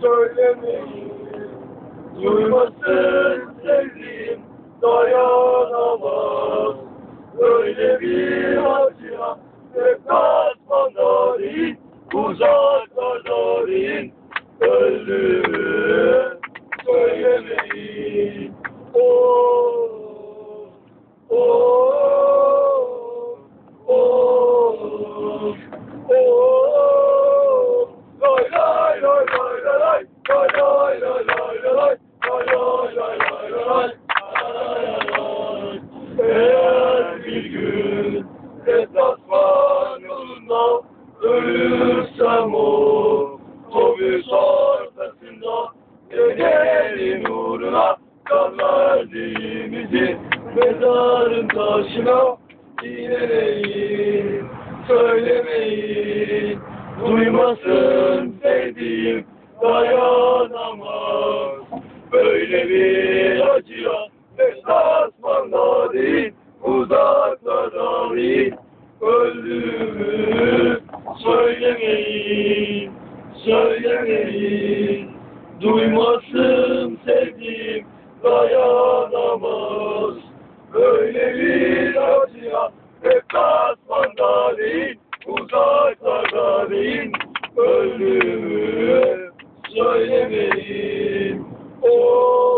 söylemeyin Duymasın sevdiğim dayanamaz. Öyle bir acıya hep katmanda değil Uzaklarda değil Öldüğümü Ölürsem o Otobüs ortasında Dönerim uğruna Kan verdiğimizi Mezarın taşına İğneleyin Söylemeyin Duymasın sevdiğim Dayanamaz Böyle bir acıya Esasmanda değil Uzaklarda değil Öldüğümü söylemeyin, söylemeyin. Duymasın sevdiğim dayanamaz. Böyle bir acıya hep kasmanda değil, uzaklarda değil. Ölümü söylemeyin. Oh.